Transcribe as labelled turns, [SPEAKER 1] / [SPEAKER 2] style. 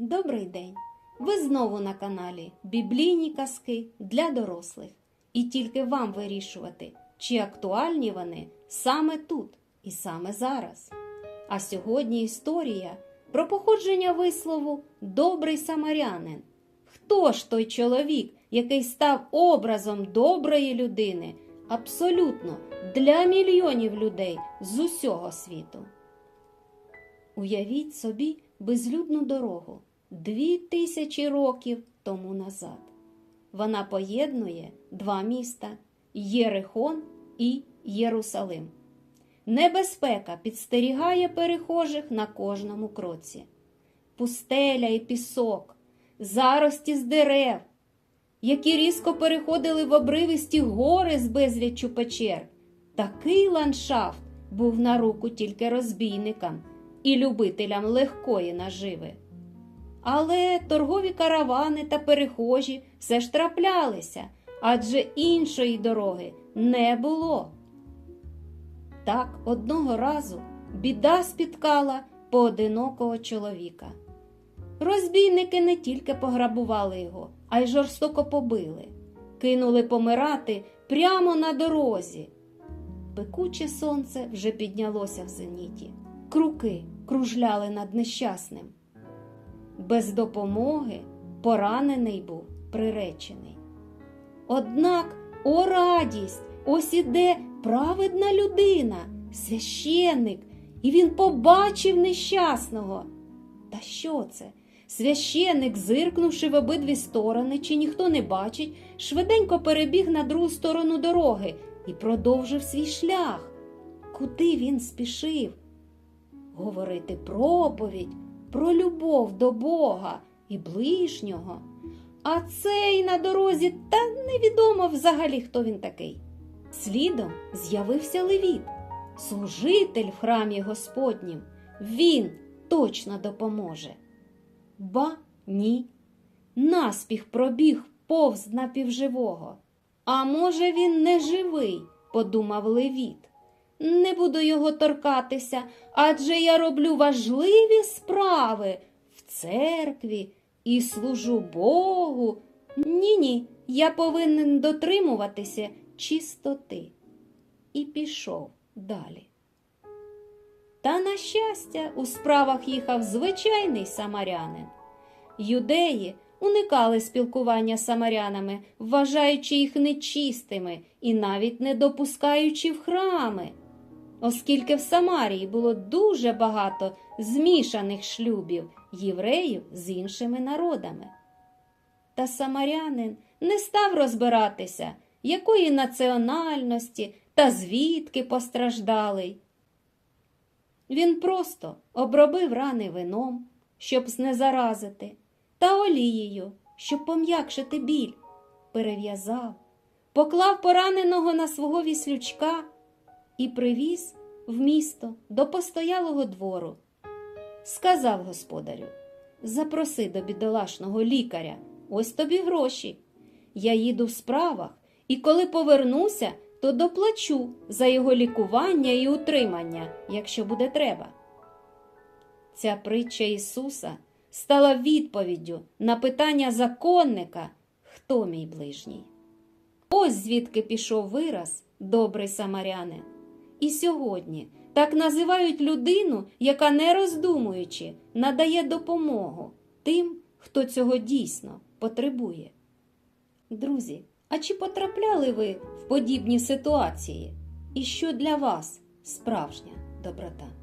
[SPEAKER 1] Добрий день! Ви знову на каналі Біблійні казки для дорослих. І тільки вам вирішувати, чи актуальні вони саме тут і саме зараз. А сьогодні історія про походження вислову Добрий самарянин. Хто ж той чоловік, який став образом доброї людини, абсолютно для мільйонів людей з усього світу? Уявіть собі безлюдну дорогу дві тисячі років тому назад. Вона поєднує два міста Єрихон і Єрусалим. Небезпека підстерігає перехожих на кожному кроці. Пустеля і пісок, зарості з дерев, які різко переходили в обривисті гори з безліччю печер. Такий ландшафт був на руку тільки розбійникам і любителям легкої наживи. Але торгові каравани та перехожі все ж траплялися, адже іншої дороги не було. Так одного разу біда спіткала поодинокого чоловіка. Розбійники не тільки пограбували його, а й жорстоко побили, кинули помирати прямо на дорозі. Пекуче сонце вже піднялося в зеніті, круки кружляли над нещасним. Без допомоги поранений був приречений. Однак, о радість, ось іде праведна людина, священник, і він побачив нещасного. Та що це? Священник, зиркнувши в обидві сторони, чи ніхто не бачить, швиденько перебіг на другу сторону дороги і продовжив свій шлях. Куди він спішив? Говорити проповідь про любов до Бога і ближнього. А цей на дорозі та невідомо взагалі, хто він такий. Слідом з'явився Левіт, служитель в храмі Господнім. Він точно допоможе. Ба ні. Наспіх пробіг повз напівживого. А може, він не живий, подумав Левіт. Не буду його торкатися, адже я роблю важливі справи в церкві і служу Богу. Ні, ні, я повинен дотримуватися чистоти. І пішов далі. Та, на щастя, у справах їхав звичайний самарянин. Юдеї уникали спілкування з самарянами, вважаючи їх нечистими і навіть не допускаючи в храми, оскільки в Самарії було дуже багато змішаних шлюбів євреїв з іншими народами. Та самарянин не став розбиратися, якої національності та звідки постраждалий. Він просто обробив рани вином, щоб знезаразити, та олією, щоб пом'якшити біль, перев'язав, поклав пораненого на свого віслючка і привіз в місто до постоялого двору. Сказав господарю запроси до бідолашного лікаря, ось тобі гроші. Я їду в справах, і коли повернуся, то доплачу за його лікування і утримання, якщо буде треба. Ця притча Ісуса стала відповіддю на питання законника, хто мій ближній. Ось звідки пішов вираз добрий самарянин. І сьогодні так називають людину, яка, не роздумуючи, надає допомогу тим, хто цього дійсно потребує. Друзі, а чи потрапляли ви в подібні ситуації? І що для вас справжня доброта?